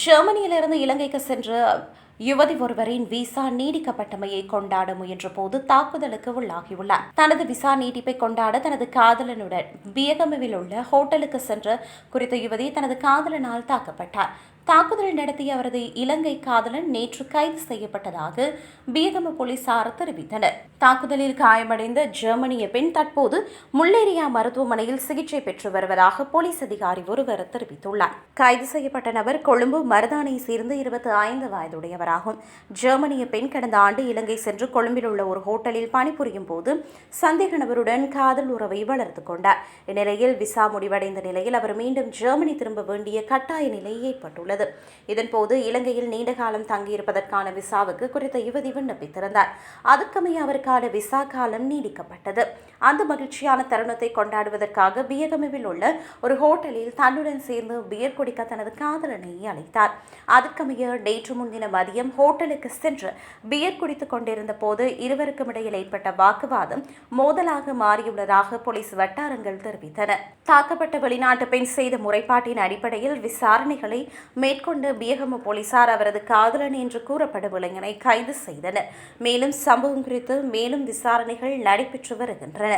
ஜெர்மனியிலிருந்து இலங்கைக்கு சென்ற யுவதி ஒருவரின் விசா நீடிக்கப்பட்டமையை கொண்டாட முயன்ற போது தாக்குதலுக்கு உள்ளாகியுள்ளார். தனது விசா நீட்டிப்பை கொண்டாட தனது காதலனுடன் பியகமவில் உள்ள ஹோட்டலுக்கு சென்ற குறித்த யுவதி தனது காதலனால் தாக்கப்பட்டார். தாக்குதல் நடத்திய அவரது இலங்கை காதலன் நேற்று கைது செய்யப்பட்டதாக பியகம போலீசார் தெரிவித்தனர். தாக்குதலில் காயமடைந்த ஜெர்மனிய பெண் தற்போது முல்லேரியா மருத்துவமனையில் சிகிச்சை பெற்று வருவதாக போலீஸ் அதிகாரி ஒருவர் தெரிவித்துள்ளார். கைது செய்யப்பட்ட நபர் கொழும்பு மருதானை சேர்ந்த இருபத்தி ஐந்து வயதுடையவராகும். ஜெர்மனிய பெண் கடந்த ஆண்டு இலங்கை சென்று கொழும்பில் உள்ள ஒரு ஹோட்டலில் பணிபுரியும் போது சந்தேக நபருடன் காதல் உறவை வளர்த்துக் கொண்டார். இந்நிலையில் விசா முடிவடைந்த நிலையில் அவர் மீண்டும் ஜெர்மனி திரும்ப வேண்டிய கட்டாய நிலை ஏற்பட்டுள்ளது. உள்ளது இதன்போது இலங்கையில் நீண்ட காலம் தங்கியிருப்பதற்கான விசாவுக்கு குறித்த யுவதி விண்ணப்பித்திருந்தார். அதுக்கமைய அவருக்கான விசா காலம் நீடிக்கப்பட்டது. அந்த மகிழ்ச்சியான தருணத்தை கொண்டாடுவதற்காக பியகமிவில் உள்ள ஒரு ஹோட்டலில் தன்னுடன் சேர்ந்து பியர் குடிக்க தனது காதலனை அழைத்தார். அதுக்கமைய நேற்று முன்தின மதியம் ஹோட்டலுக்கு சென்று பியர் குடித்துக் கொண்டிருந்த போது இருவருக்கும் இடையில் ஏற்பட்ட வாக்குவாதம் மோதலாக மாறியுள்ளதாக போலீஸ் வட்டாரங்கள் தெரிவித்தன. தாக்கப்பட்ட வெளிநாட்டு பெண் செய்த முறைப்பாட்டின் அடிப்படையில் விசாரணைகளை மேற்கொண்டு பியகம போலீசார் அவரது காதலன் என்று கூறப்படும் இளைஞனை கைது செய்தனர். மேலும் சம்பவம் குறித்து மேலும் விசாரணைகள் நடைபெற்று வருகின்றன.